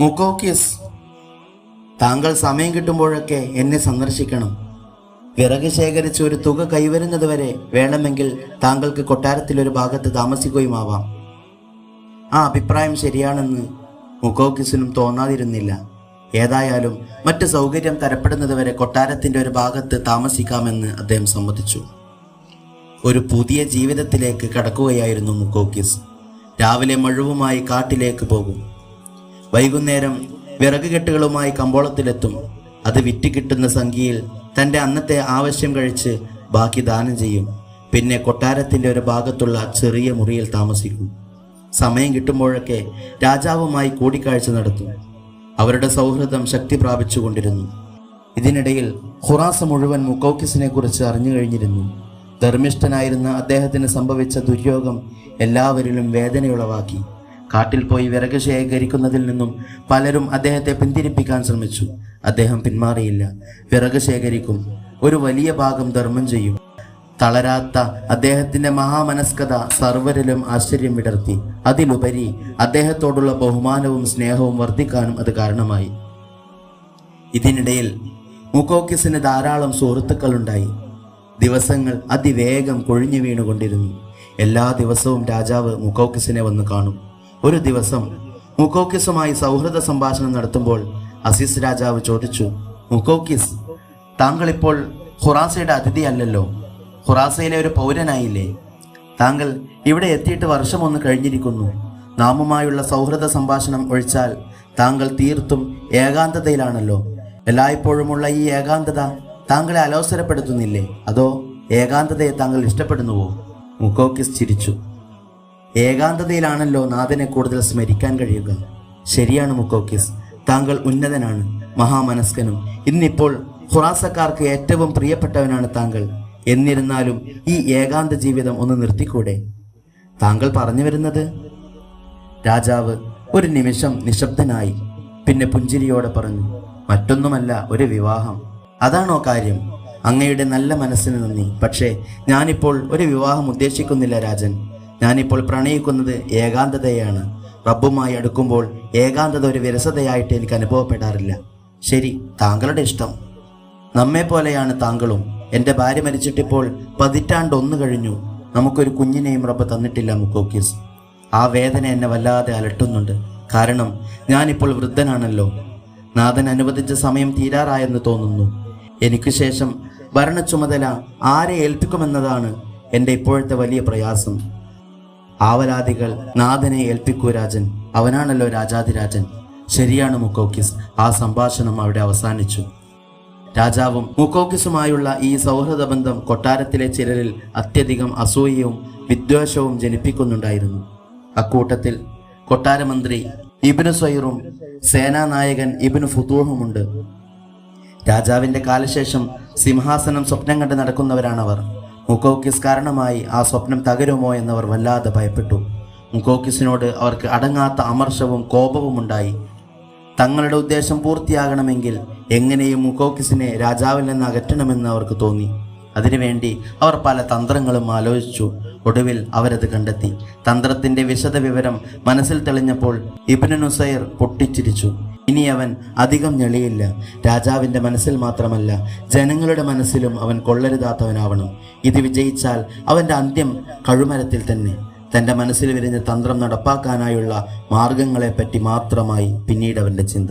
Muqawqis താങ്കൾ സമയം കിട്ടുമ്പോഴൊക്കെ എന്നെ സന്ദർശിക്കണം. വിറക് ശേഖരിച്ച് ഒരു തുക കൈവരുന്നത് വരെ വേണമെങ്കിൽ താങ്കൾക്ക് കൊട്ടാരത്തിലൊരു ഭാഗത്ത് താമസിക്കുകയുമാവാം. ആ അഭിപ്രായം ശരിയാണെന്ന് മുക്കോക്കിസിനും തോന്നാതിരുന്നില്ല. ഏതായാലും മറ്റ് സൗകര്യം തരപ്പെടുന്നതുവരെ കൊട്ടാരത്തിന്റെ ഒരു ഭാഗത്ത് താമസിക്കാമെന്ന് അദ്ദേഹം സമ്മതിച്ചു. ഒരു പുതിയ ജീവിതത്തിലേക്ക് കടക്കുകയായിരുന്നു മുക്കോക്കിസ് രാവിലെ മഴുവുമായി കാട്ടിലേക്ക് പോകും. വൈകുന്നേരം വിറകുകെട്ടുകളുമായി കമ്പോളത്തിലെത്തും. അത് വിറ്റ് കിട്ടുന്ന സംഖ്യയിൽ തന്റെ അന്നത്തെ ആവശ്യം കഴിച്ച് ബാക്കി ദാനം ചെയ്യും. പിന്നെ കൊട്ടാരത്തിന്റെ ഒരു ഭാഗത്തുള്ള ചെറിയ മുറിയിൽ താമസിക്കും. സമയം കിട്ടുമ്പോഴൊക്കെ രാജാവുമായി കൂടിക്കാഴ്ച നടത്തും. അവരുടെ സൗഹൃദം ശക്തി പ്രാപിച്ചുകൊണ്ടിരുന്നു ഇതിനിടയിൽ ഖുറാസ മുഴുവൻ മുക്കോക്കിസിനെ കുറിച്ച് അറിഞ്ഞു കഴിഞ്ഞിരുന്നു. ധർമ്മിഷ്ഠനായിരുന്ന അദ്ദേഹത്തിന് സംഭവിച്ച ദുര്യോഗം എല്ലാവരിലും വേദനയുളവാക്കി. കാട്ടിൽ പോയി വിറക് ശേഖരിക്കുന്നതിൽ നിന്നും പലരും അദ്ദേഹത്തെ പിന്തിരിപ്പിക്കാൻ ശ്രമിച്ചു. അദ്ദേഹം പിന്മാറിയില്ല. വിറക് ശേഖരിക്കും. ഒരു വലിയ ഭാഗം ധർമ്മം ചെയ്യും. തളരാത്ത അദ്ദേഹത്തിന്റെ മഹാമനസ്കത സർവരിലും ആശ്ചര്യം വിടർത്തി. അതിലുപരി അദ്ദേഹത്തോടുള്ള ബഹുമാനവും സ്നേഹവും വർദ്ധിക്കാനും അത് കാരണമായി. ഇതിനിടയിൽ മുക്കോക്കിസിന് ധാരാളം സുഹൃത്തുക്കളുണ്ടായി. ദിവസങ്ങൾ അതിവേഗം കൊഴിഞ്ഞു വീണുകൊണ്ടിരുന്നു. എല്ലാ ദിവസവും രാജാവ് മുക്കോക്കിസിനെ വന്ന് കാണും. ഒരു ദിവസം മുക്കോക്കിസുമായി സൗഹൃദ സംഭാഷണം നടത്തുമ്പോൾ അസീസ് രാജാവ് ചോദിച്ചു മുക്കോക്കിസ് താങ്കൾ ഇപ്പോൾ ഖുറാസയുടെ അതിഥിയല്ലല്ലോ. ഖുറാസയിലെ ഒരു പൗരനായില്ലേ? താങ്കൾ ഇവിടെ എത്തിയിട്ട് വർഷം കഴിഞ്ഞിരിക്കുന്നു. നാമുമായുള്ള സൗഹൃദ സംഭാഷണം ഒഴിച്ചാൽ താങ്കൾ തീർത്തും ഏകാന്തതയിലാണല്ലോ. എല്ലായ്പ്പോഴുമുള്ള ഈ ഏകാന്തത താങ്കളെ അലോസരപ്പെടുത്തുന്നില്ലേ? അതോ ഏകാന്തതയെ താങ്കൾ ഇഷ്ടപ്പെടുന്നുവോ? മുക്കോക്കിസ് ചിരിച്ചു. ഏകാന്തതയിലാണല്ലോ നാഥനെ കൂടുതൽ സ്മരിക്കാൻ കഴിയുക. ശരിയാണ് മുക്കോക്കിസ്. താങ്കൾ ഉന്നതനാണ് മഹാമനസ്കനും. ഇന്നിപ്പോൾ ഖുറാസക്കാർക്ക് ഏറ്റവും പ്രിയപ്പെട്ടവനാണ് താങ്കൾ. എന്നിരുന്നാലും ഈ ഏകാന്ത ജീവിതം ഒന്ന് നിർത്തിക്കൂടെ? താങ്കൾ പറഞ്ഞു വരുന്നത്? രാജാവ് ഒരു നിമിഷം നിശബ്ദനായി പിന്നെ പുഞ്ചിരിയോടെ പറഞ്ഞു മറ്റൊന്നുമല്ല ഒരു വിവാഹം. അതാണോ കാര്യം? അങ്ങയുടെ നല്ല മനസ്സിന് നന്ദി. പക്ഷേ ഞാനിപ്പോൾ ഒരു വിവാഹം ഉദ്ദേശിക്കുന്നില്ല രാജൻ. ഞാനിപ്പോൾ പ്രണയിക്കുന്നത് ഏകാന്തതയാണ്. റബ്ബുമായി അടുക്കുമ്പോൾ ഏകാന്തത ഒരു വിരസതയായിട്ട് എനിക്ക് അനുഭവപ്പെടാറില്ല. ശരി താങ്കളുടെ ഇഷ്ടം. നമ്മെ പോലെയാണ് താങ്കളും. എന്റെ ഭാര്യ മരിച്ചിട്ടിപ്പോൾ പതിറ്റാണ്ട് ഒന്ന് കഴിഞ്ഞു. നമുക്കൊരു കുഞ്ഞിനെയും റബ്ബ് തന്നിട്ടില്ല മുക്കോക്കീസ് ആ വേദന എന്നെ വല്ലാതെ അലട്ടുന്നുണ്ട്. കാരണം ഞാനിപ്പോൾ വൃദ്ധനാണല്ലോ. നാഥൻ അനുവദിച്ച സമയം തീരാറായെന്ന് തോന്നുന്നു. എനിക്ക് ശേഷം ഭരണ ചുമതല ആരെ ഏൽപ്പിക്കുമെന്നതാണ് എന്റെ ഇപ്പോഴത്തെ വലിയ പ്രയാസം. ആവലാദികൾ നാഥനെ ഏൽപ്പിക്കു രാജൻ. അവനാണല്ലോ രാജാതിരാജൻ ശരിയാണ് മുക്കോക്കിസ്. ആ സംഭാഷണം അവിടെ അവസാനിച്ചു. രാജാവും മുക്കോക്കിസുമായുള്ള ഈ സൗഹൃദ ബന്ധം കൊട്ടാരത്തിലെ ചിലരിൽ അത്യധികം അസൂയയും വിദ്വേഷവും ജനിപ്പിക്കുന്നുണ്ടായിരുന്നു. അക്കൂട്ടത്തിൽ കൊട്ടാരമന്ത്രി ഇബിനു സൈറും സേനാനായകൻ ഇബിനു ഫുതൂഹുമുണ്ട്. രാജാവിന്റെ കാലശേഷം സിംഹാസനം സ്വപ്നം കണ്ട് നടക്കുന്നവരാണവർ. മുക്കോക്കിസ് കാരണമായി ആ സ്വപ്നം തകരുമോ എന്നവർ വല്ലാതെ ഭയപ്പെട്ടു. മുക്കോക്കിസിനോട് അവർക്ക് അടങ്ങാത്ത അമർഷവും കോപവും ഉണ്ടായി. തങ്ങളുടെ ഉദ്ദേശം പൂർത്തിയാകണമെങ്കിൽ എങ്ങനെയും മുക്കോക്കിസിനെ രാജാവിൽ നിന്ന് അകറ്റണമെന്ന് അവർക്ക് തോന്നി. അതിനുവേണ്ടി അവർ പല തന്ത്രങ്ങളും ആലോചിച്ചു. ഒടുവിൽ അവരത് കണ്ടെത്തി. തന്ത്രത്തിന്റെ വിശദ വിവരം മനസ്സിൽ തെളിഞ്ഞപ്പോൾ ഇബ്നു നുസൈർ പൊട്ടിച്ചിരിച്ചു. ഇനി അവൻ അധികം ഞെളിയില്ല. രാജാവിന്റെ മനസ്സിൽ മാത്രമല്ല ജനങ്ങളുടെ മനസ്സിലും അവൻ കൊള്ളരുതാത്തവനാവണം. ഇത് വിജയിച്ചാൽ അവന്റെ അന്ത്യം കഴുമരത്തിൽ തന്നെ. തന്റെ മനസ്സിൽ വിരിഞ്ഞ തന്ത്രം നടപ്പാക്കാനായുള്ള മാർഗങ്ങളെപ്പറ്റി മാത്രമായി പിന്നീട് അവന്റെ ചിന്ത.